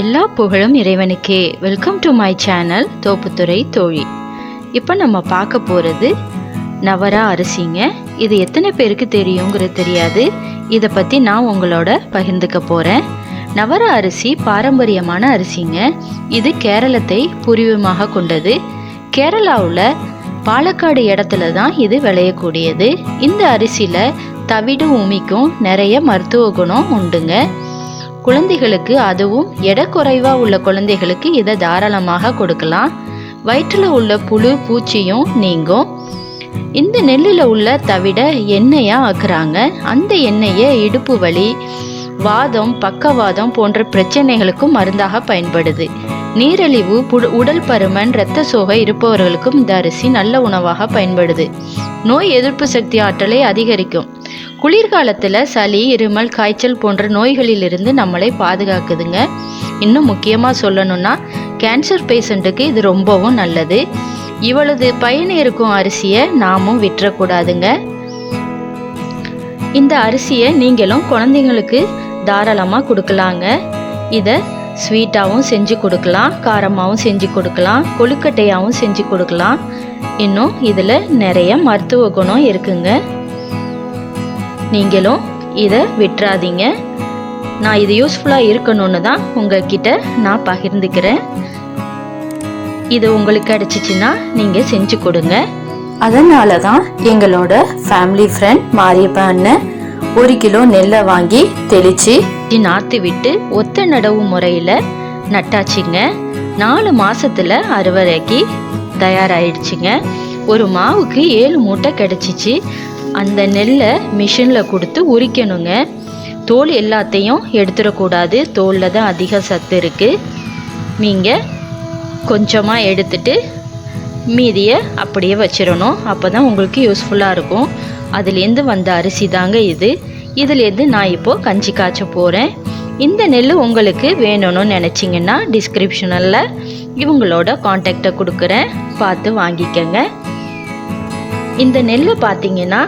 எல்லா புகழும் இறைவனுக்கே. Welcome to my channel Thopputhurai தோழி. இப்போ நம்ம பார்க்க போகிறது நவரா அரிசிங்க. இது எத்தனை பேருக்கு தெரியுங்கிறது தெரியாது. இதை பற்றி நான் உங்களோட பகிர்ந்துக்க போகிறேன் நவரா அரிசி பாரம்பரியமான அரிசிங்க. இது கேரளத்தை பூர்வீகமாக கொண்டது. கேரளாவில் பாலக்காடு இடத்துல தான் இது விளையக்கூடியது. இந்த அரிசியில் தவிடு உமிக்கும் நிறைய மருத்துவ குணம் உண்டுங்க. குழந்தைகளுக்கு அதுவும் எடை குறைவாக உள்ள குழந்தைகளுக்கு இதை தாராளமாக கொடுக்கலாம். வயிற்றில் உள்ள புழு பூச்சியும் நீங்கும். இந்த நெல்லில் உள்ள தவிட எண்ணெயாக ஆக்குறாங்க. அந்த எண்ணெயை இடுப்பு வலி வாதம் பக்கவாதம் போன்ற பிரச்சனைகளுக்கும் மருந்தாக பயன்படுது. நீரிழிவு உடல் பருமன் இரத்த சோகை இருப்பவர்களுக்கும் இந்த அரிசி நல்ல உணவாக பயன்படுது. நோய் எதிர்ப்பு சக்தி ஆற்றலை அதிகரிக்கும். குளிர்காலத்தில் சளி இருமல் காய்ச்சல் போன்ற நோய்களிலிருந்து நம்மளை பாதுகாக்குதுங்க. இன்னும் முக்கியமாக சொல்லணும்னா கேன்சர் பேஷண்ட்டுக்கு இது ரொம்பவும் நல்லது. இவ்வளவு பயன் இருக்கும் அரிசியை நாமும் விட்டுறக்கூடாதுங்க இந்த அரிசியை நீங்களும் குழந்தைங்களுக்கு தாராளமாக கொடுக்கலாங்க. இதை ஸ்வீட்டாகவும் செஞ்சு கொடுக்கலாம் காரமாகவும் செஞ்சு கொடுக்கலாம் கொழுக்கட்டையாகவும் செஞ்சு கொடுக்கலாம். இன்னும் இதில் நிறைய மருத்துவ குணம் இருக்குங்க. நீங்களும் இதை விட்டுறாதீங்க. நான் இது யூஸ்ஃபுல்லாக இருக்கணும்னு தான் உங்ககிட்ட நான் பகிர்ந்துக்கிறேன். இது உங்களுக்கு கிடச்சிச்சின்னா நீங்கள் செஞ்சு கொடுங்க. அதனால தான் எங்களோட ஃபேமிலி ஃப்ரெண்ட் மாரியப்பா அண்ணன் ஒரு கிலோ நெல்லை வாங்கி தெளித்து நாற்று விட்டு ஒத்த நடவு முறையில் நட்டாச்சுங்க. நாலு மாதத்தில் அறுவடைக்கு தயாராகிடுச்சுங்க ஒரு மாவுக்கு ஏழு மூட்டை கிடச்சிச்சு. அந்த நெல்லை மிஷினில் கொடுத்து உரிக்கணுங்க. தோல் எல்லாத்தையும் எடுத்துடக்கூடாது. தோலில் தான் அதிக சத்து இருக்குது நீங்கள் கொஞ்சமாக எடுத்துட்டு மீதியை அப்படியே வச்சிடணும். அப்போ தான் உங்களுக்கு யூஸ்ஃபுல்லாக இருக்கும். அதுலேருந்து வந்த அரிசி தாங்க இது. இதுலேருந்து நான் இப்போது கஞ்சி காய்ச்ச போகிறேன் இந்த நெல் உங்களுக்கு வேணும்னு நினச்சிங்கன்னா டிஸ்கிரிப்ஷனில் இவங்களோட காண்டாக்டை கொடுக்குறேன். பார்த்து வாங்கிக்கங்க. இந்த நெல் பார்த்தீங்கன்னா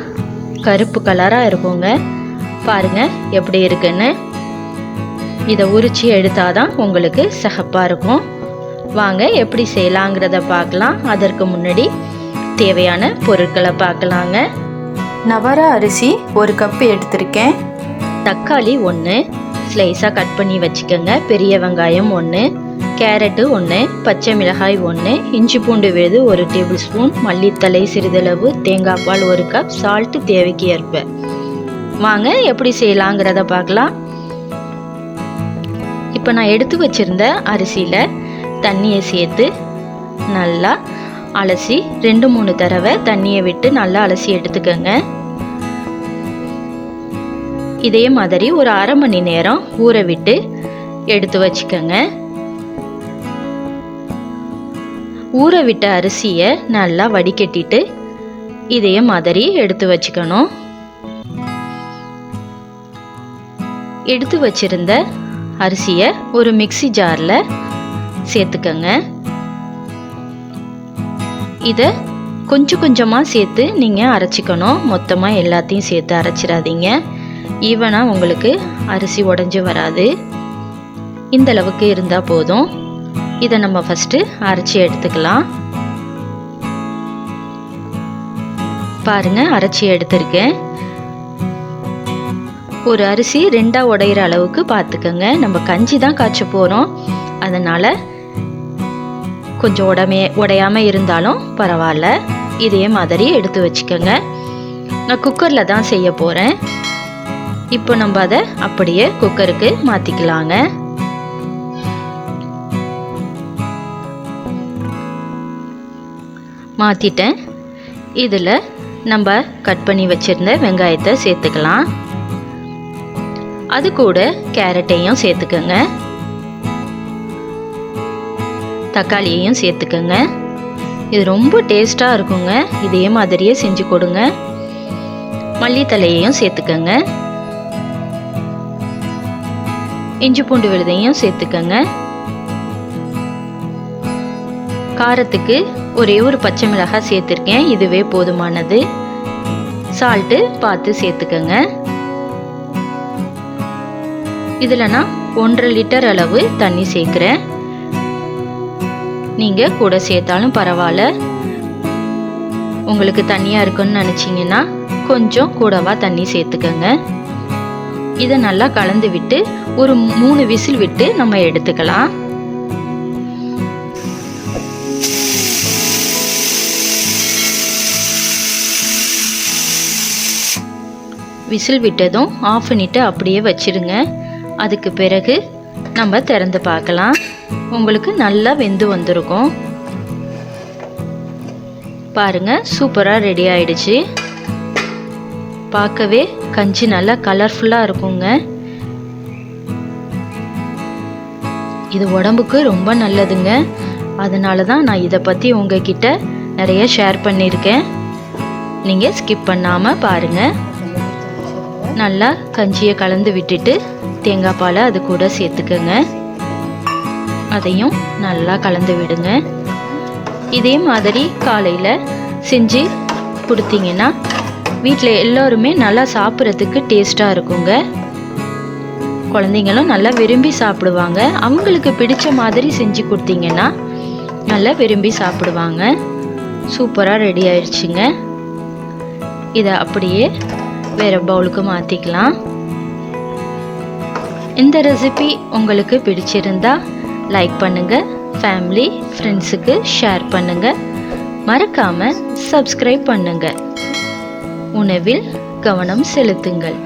கருப்பு கலராக இருக்குங்க. பாருங்கள் எப்படி இருக்குன்னு. இதை உரித்து எடுத்தால் தான் உங்களுக்கு சகப்பாக இருக்கும். வாங்க எப்படி செய்யலாங்கிறத பார்க்கலாம். அதற்கு முன்னாடி தேவையான பொருட்களை பார்க்கலாங்க. நவரா அரிசி ஒரு கப்பு எடுத்திருக்கேன். தக்காளி ஒன்று ஸ்லைஸாக கட் பண்ணி வச்சுக்கோங்க. பெரிய வெங்காயம் ஒன்று கேரட்டு ஒன்று பச்சை மிளகாய் ஒன்று இஞ்சி பூண்டு விழுது ஒரு டேபிள் ஸ்பூன் மல்லித்தலை சிறிதளவு தேங்காய் பால் ஒரு கப் சால்ட்டு தேவைக்கு ஏற்ப. வாங்க எப்படி செய்யலாங்கிறத பார்க்கலாம். இப்போ நான் எடுத்து வச்சிருந்த அரிசியில் தண்ணியை சேர்த்து நல்லா அலசி ரெண்டு மூணு தடவை தண்ணியை விட்டு நல்லா அலசி எடுத்துக்கோங்க. இதே மாதிரி ஒரு அரை மணி நேரம் ஊற விட்டு எடுத்து வச்சுக்கோங்க. ஊற விட்ட அரிசியை நல்லா வடிகட்டிட்டு இதே மாதிரி எடுத்து வச்சுக்கணும். எடுத்து வச்சிருந்த அரிசியை ஒரு மிக்ஸி ஜாரில் சேர்த்துக்கங்க. இதை கொஞ்சம் கொஞ்சமாக சேர்த்து நீங்கள் அரைச்சிக்கணும். மொத்தமாக எல்லாத்தையும் சேர்த்து அரைச்சிடாதீங்க. ஈவனாக உங்களுக்கு அரிசி உடஞ்சி வராது. இந்த அளவுக்கு இருந்தால் போதும். இதை நம்ம ஃபஸ்ட்டு அரைச்சி எடுத்துக்கலாம். பாருங்க அரைச்சி எடுத்திருக்கேன். ஒரு அரிசி ரெண்டாக உடையிற அளவுக்கு பார்த்துக்கோங்க நம்ம கஞ்சி தான் காய்ச்ச போகிறோம் அதனால் கொஞ்சம் உடமே உடையாமல் இருந்தாலும் பரவாயில்ல. இதே மாதிரி எடுத்து வச்சுக்கோங்க. நான் குக்கரில் தான் செய்ய போகிறேன் இப்போ நம்ம அதை அப்படியே குக்கருக்கு மாற்றிக்கலாங்க மாற்றிட்டேன் இதில் நம்ம கட் பண்ணி வச்சுருந்த வெங்காயத்தை சேர்த்துக்கலாம். அது கூட கேரட்டையும் சேர்த்துக்கோங்க. தக்காளியையும் சேர்த்துக்கோங்க. இது ரொம்ப டேஸ்ட்டாக இருக்குங்க. இதே மாதிரியே செஞ்சு கொடுங்க. மல்லித்தலையையும் சேர்த்துக்கோங்க. இஞ்சி பூண்டு விழுதையும் சேர்த்துக்கோங்க. காரத்துக்கு ஒரே ஒரு பச்சை மிளகாய் சேர்த்துருக்கேன். இதுவே போதுமானது. சால்ட்டு பார்த்து சேர்த்துக்கோங்க. இதில் நான் ஒன்றரை லிட்டர் அளவு தண்ணி சேர்க்குறேன். நீங்கள் கூட சேர்த்தாலும் பரவாயில்ல. உங்களுக்கு தண்ணியாக இருக்குன்னு நினச்சிங்கன்னா கொஞ்சம் கூடவா தண்ணி சேர்த்துக்கோங்க. இதை நல்லா கலந்து விட்டு ஒரு மூணு விசில் விட்டு நம்ம எடுத்துக்கலாம். விசில் விட்டதும் ஆஃப் பண்ணிட்டு அப்படியே வச்சிருங்க. அதுக்கு பிறகு நம்ம திறந்து பார்க்கலாம். உங்களுக்கு நல்லா வெந்து வந்திருக்கும். பாருங்க சூப்பராக ரெடி ஆயிடுச்சு. பார்க்கவே கஞ்சி நல்லா கலர்ஃபுல்லாக இருக்குங்க. இது உடம்புக்கு ரொம்ப நல்லதுங்க. அதனால தான் நான் இதை பற்றி உங்ககிட்ட நிறைய ஷேர் பண்ணியிருக்கேன். நீங்கள் ஸ்கிப் பண்ணாமல் பாருங்கள் நல்லா கஞ்சியை கலந்து விட்டுட்டு தேங்காய் பாலை அது கூட சேர்த்துக்கோங்க. அதையும் நல்லா கலந்து விடுங்க. இதே மாதிரி காலையில் செஞ்சு கொடுத்தீங்கன்னா வீட்டில் எல்லோருமே நல்லா சாப்பிட்றதுக்கு டேஸ்ட்டாக இருக்குங்க. குழந்தைங்களும் நல்லா விரும்பி சாப்பிடுவாங்க. அவங்களுக்கு பிடிச்ச மாதிரி செஞ்சு கொடுத்தீங்கன்னா நல்லா விரும்பி சாப்பிடுவாங்க. சூப்பராக ரெடி ஆயிடுச்சுங்க இதை அப்படியே வேறு பவுலுக்கு மாற்றிக்கலாம் இந்த ரெசிபி உங்களுக்கு பிடிச்சிருந்தா லைக் பண்ணுங்கள் ஃபேமிலி ஃப்ரெண்ட்ஸுக்கு ஷேர் பண்ணுங்கள் மறக்காமல் சப்ஸ்கிரைப் பண்ணுங்கள் உணவில் கவனம் செலுத்துங்கள்.